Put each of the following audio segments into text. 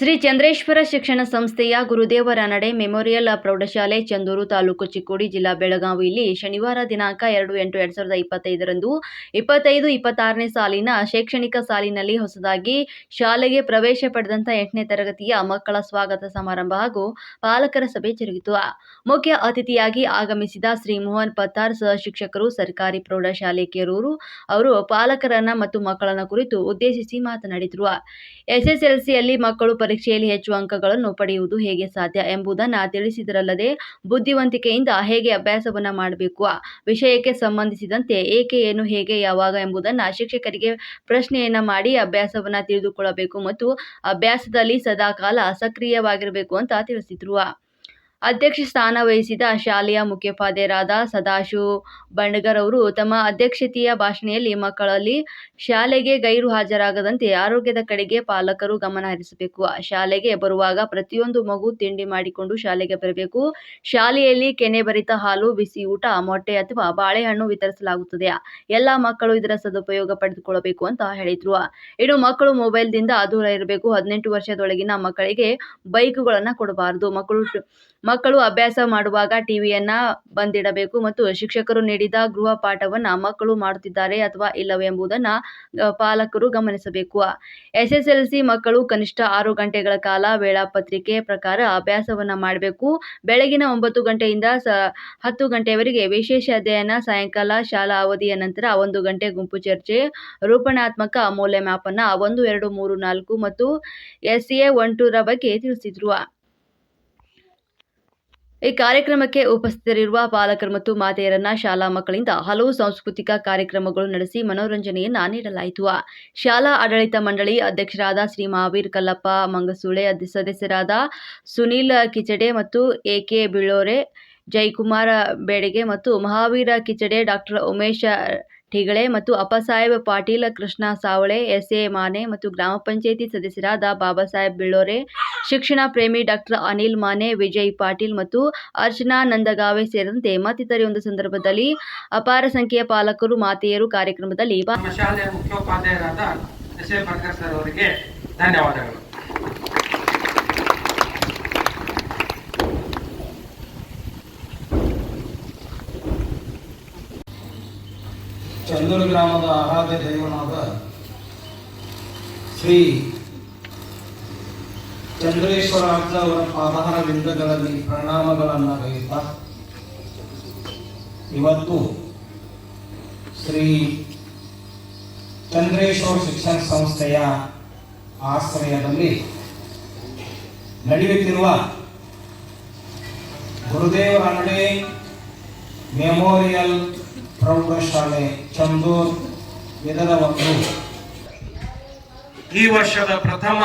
ಚಂದ್ರೇಶ್ವರ ಶಿಕ್ಷಣ ಸಂಸ್ಥೆಯ ಗುರುದೇವರ ನಡೆ ಮೆಮೋರಿಯಲ್ ಪ್ರೌಢಶಾಲೆ, ಚಂದೂರು ತಾಲೂಕು ಚಿಕ್ಕೋಡಿ ಜಿಲ್ಲಾ ಬೆಳಗಾವಿಯಲ್ಲಿ ಶನಿವಾರ ದಿನಾಂಕ ಎರಡು ಎಂಟು ಎರಡು ಸಾವಿರದ ಇಪ್ಪತ್ತೈದರಂದು ಇಪ್ಪತ್ತೈದು ಇಪ್ಪತ್ತಾರನೇ ಸಾಲಿನ ಶೈಕ್ಷಣಿಕ ಸಾಲಿನಲ್ಲಿ ಹೊಸದಾಗಿ ಶಾಲೆಗೆ ಪ್ರವೇಶ ಪಡೆದಂತಹ ಎಂಟನೇ ತರಗತಿಯ ಮಕ್ಕಳ ಸ್ವಾಗತ ಸಮಾರಂಭ ಹಾಗೂ ಪಾಲಕರ ಸಭೆ ಜರುಗಿತು. ಮುಖ್ಯ ಅತಿಥಿಯಾಗಿ ಆಗಮಿಸಿದ ಶ್ರೀ ಮೋಹನ್ ಪತ್ತಾರ್ ಸಹ ಶಿಕ್ಷಕರು, ಸರ್ಕಾರಿ ಪ್ರೌಢಶಾಲೆ ಕೆರೂರು ಅವರು ಪಾಲಕರನ್ನ ಮತ್ತು ಮಕ್ಕಳನ್ನ ಕುರಿತು ಉದ್ದೇಶಿಸಿ ಮಾತನಾಡಿದರು. ಎಸ್ಎಸ್ಎಲ್ಸಿಯಲ್ಲಿ ಮಕ್ಕಳು ಪರೀಕ್ಷೆಯಲ್ಲಿ ಹೆಚ್ಚು ಅಂಕಗಳನ್ನು ಪಡೆಯುವುದು ಹೇಗೆ ಸಾಧ್ಯ ಎಂಬುದನ್ನು ತಿಳಿಸಿದರಲ್ಲದೆ ಬುದ್ಧಿವಂತಿಕೆಯಿಂದ ಹೇಗೆ ಅಭ್ಯಾಸವನ್ನು ಮಾಡಬೇಕು ವಿಷಯಕ್ಕೆ ಸಂಬಂಧಿಸಿದಂತೆ ಏಕೆ, ಏನು, ಹೇಗೆ, ಯಾವಾಗ ಎಂಬುದನ್ನು ಶಿಕ್ಷಕರಿಗೆ ಪ್ರಶ್ನೆಯನ್ನು ಮಾಡಿ ಅಭ್ಯಾಸವನ್ನು ತಿಳಿದುಕೊಳ್ಳಬೇಕು ಮತ್ತು ಅಭ್ಯಾಸದಲ್ಲಿ ಸದಾಕಾಲ ಸಕ್ರಿಯವಾಗಿರಬೇಕು ಅಂತ ತಿಳಿಸಿದ್ರು. ಅಧ್ಯಕ್ಷ ಸ್ಥಾನ ವಹಿಸಿದ ಶಾಲೆಯ ಮುಖ್ಯೋಪಾಧ್ಯಾಯರಾದ ಸದಾಶಿವ ಬಂಡಗರ್ ಅವರು ತಮ್ಮ ಅಧ್ಯಕ್ಷತೆಯ ಭಾಷಣೆಯಲ್ಲಿ ಮಕ್ಕಳಲ್ಲಿ ಶಾಲೆಗೆ ಗೈರು ಹಾಜರಾಗದಂತೆ ಆರೋಗ್ಯದ ಕಡೆಗೆ ಪಾಲಕರು ಗಮನ ಹರಿಸಬೇಕು. ಶಾಲೆಗೆ ಬರುವಾಗ ಪ್ರತಿಯೊಂದು ಮಗು ತಿಂಡಿ ಮಾಡಿಕೊಂಡು ಶಾಲೆಗೆ ಬರಬೇಕು. ಶಾಲೆಯಲ್ಲಿ ಕೆನೆಭರಿತ ಹಾಲು, ಬಿಸಿ ಊಟ, ಮೊಟ್ಟೆ ಅಥವಾ ಬಾಳೆಹಣ್ಣು ವಿತರಿಸಲಾಗುತ್ತದೆ. ಎಲ್ಲ ಮಕ್ಕಳು ಇದರ ಸದುಪಯೋಗ ಪಡೆದುಕೊಳ್ಳಬೇಕು ಅಂತ ಹೇಳಿದ್ರು. ಇನ್ನು ಮಕ್ಕಳು ಮೊಬೈಲ್ದಿಂದ ದೂರ ಇರಬೇಕು. ಹದಿನೆಂಟು ವರ್ಷದೊಳಗಿನ ಮಕ್ಕಳಿಗೆ ಬೈಕುಗಳನ್ನು ಕೊಡಬಾರದು. ಮಕ್ಕಳು ಮಕ್ಕಳು ಅಭ್ಯಾಸ ಮಾಡುವಾಗ ಟಿವಿಯನ್ನ ಬಂದಿಡಬೇಕು ಮತ್ತು ಶಿಕ್ಷಕರು ನೀಡಿದ ಗೃಹ ಪಾಠವನ್ನ ಮಕ್ಕಳು ಮಾಡುತ್ತಿದ್ದಾರೆ ಅಥವಾ ಇಲ್ಲವೇ ಎಂಬುದನ್ನ ಪಾಲಕರು ಗಮನಿಸಬೇಕು. ಎಸ್ಎಸ್ಎಲ್ಸಿ ಮಕ್ಕಳು ಕನಿಷ್ಠ ಆರು ಗಂಟೆಗಳ ಕಾಲ ವೇಳಾಪತ್ರಿಕೆ ಪ್ರಕಾರ ಅಭ್ಯಾಸವನ್ನ ಮಾಡಬೇಕು. ಬೆಳಗಿನ ಒಂಬತ್ತು ಗಂಟೆಯಿಂದ ಸ, ಹತ್ತು ಗಂಟೆಯವರೆಗೆ ವಿಶೇಷ ಅಧ್ಯಯನ, ಸಾಯಂಕಾಲ ಶಾಲಾ ಅವಧಿಯ ನಂತರ ಒಂದು ಗಂಟೆ ಗುಂಪು ಚರ್ಚೆ, ರೂಪಣಾತ್ಮಕ ಮೌಲ್ಯಮಾಪನ, ಒಂದು, ಎರಡು, ಮೂರು, ನಾಲ್ಕು ಮತ್ತು ಎಸ್ ಎ ಒನ್ ಟೂರ ಬಗ್ಗೆ ತಿಳಿಸಿದ್ರು. ಈ ಕಾರ್ಯಕ್ರಮಕ್ಕೆ ಉಪಸ್ಥಿತರಿರುವ ಪಾಲಕರು ಮತ್ತು ಮಾತೆಯರನ್ನ ಶಾಲಾ ಮಕ್ಕಳಿಂದ ಹಲವು ಸಾಂಸ್ಕೃತಿಕ ಕಾರ್ಯಕ್ರಮಗಳು ನಡೆಸಿ ಮನೋರಂಜನೆಯನ್ನ ನೀಡಲಾಯಿತು. ಶಾಲಾ ಆಡಳಿತ ಮಂಡಳಿ ಅಧ್ಯಕ್ಷರಾದ ಶ್ರೀ ಮಹಾವೀರ್ ಕಲ್ಲಪ್ಪ, ಮಂಗಸೂಳೆ ಸದಸ್ಯರಾದ ಸುನೀಲ್ ಕಿಚಡೆ ಮತ್ತು ಎ ಕೆ ಬಿಳೋರೆ ಜಯಕುಮಾರ ಬೇಡಿಗೆ ಮತ್ತು ಮಹಾವೀರ ಕಿಚಡೆ ಡಾಕ್ಟರ್ ಉಮೇಶ ಠಿಗಳೆ ಮತ್ತು ಅಪ್ಪಸಾಹೇಬ್ ಪಾಟೀಲ್ ಕೃಷ್ಣ ಸಾವಳೆ ಎಸ್ ಎ ಮಾನೆ ಮತ್ತು ಗ್ರಾಮ ಪಂಚಾಯಿತಿ ಸದಸ್ಯರಾದ ಬಾಬಾ ಸಾಹೇಬ್ ಬಿಳ್ಳೋರೆ, ಶಿಕ್ಷಣ ಪ್ರೇಮಿ ಡಾಕ್ಟರ್ ಅನಿಲ್ ಮಾನೆ, ವಿಜಯ್ ಪಾಟೀಲ್ ಮತ್ತು ಅರ್ಚನಾ ನಂದಗಾವೆ ಸೇರಿದಂತೆ ಮತ್ತಿತರ ಒಂದು ಸಂದರ್ಭದಲ್ಲಿ ಅಪಾರ ಸಂಖ್ಯೆಯ ಪಾಲಕರು, ಮಾತೆಯರು ಕಾರ್ಯಕ್ರಮದಲ್ಲಿ ಭಾ- ನಮ್ಮ ಶಾಲೆಯ ಮುಖ್ಯೋಪಾಧ್ಯಾಯರಾದ ಎಸ್ ಎ ಬರ್ಕರ್ ಸರ್ ಅವರಿಗೆ ಧನ್ಯವಾದಗಳು ಚಂದೂರು ಗ್ರಾಮದ ಆರಾಧ್ಯ ದೈವನಾದ ಶ್ರೀ ಚಂದ್ರೇಶ್ವರ ಅವರ ಪಾದಾರ ಬಿಂದಗಳಲ್ಲಿ ಪ್ರಣಾಮಗಳನ್ನು ಗೈಯುತ್ತಾ ಇವತ್ತು ಶ್ರೀ ಚಂದ್ರೇಶ್ವರ ಶಿಕ್ಷಣ ಸಂಸ್ಥೆಯ ಆಶ್ರಯದಲ್ಲಿ ನಡೆಯುತ್ತಿರುವ ಗುರುದೇವರ ನಡೆ ಮೆಮೋರಿಯಲ್ ಪ್ರೌಢಶಾಲೆ ಚಂದೂರ್ ಇದರ ಈ ವರ್ಷದ ಪ್ರಥಮ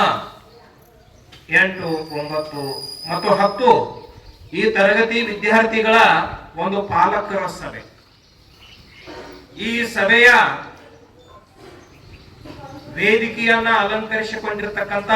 ಎಂಟು, ಒಂಬತ್ತು ಮತ್ತು ಹತ್ತು ಈ ತರಗತಿ ವಿದ್ಯಾರ್ಥಿಗಳ ಒಂದು ಪಾಲಕರ ಸಭೆ. ಈ ಸಭೆಯ ವೇದಿಕೆಯನ್ನ ಅಲಂಕರಿಸಿಕೊಂಡಿರ್ತಕ್ಕಂಥ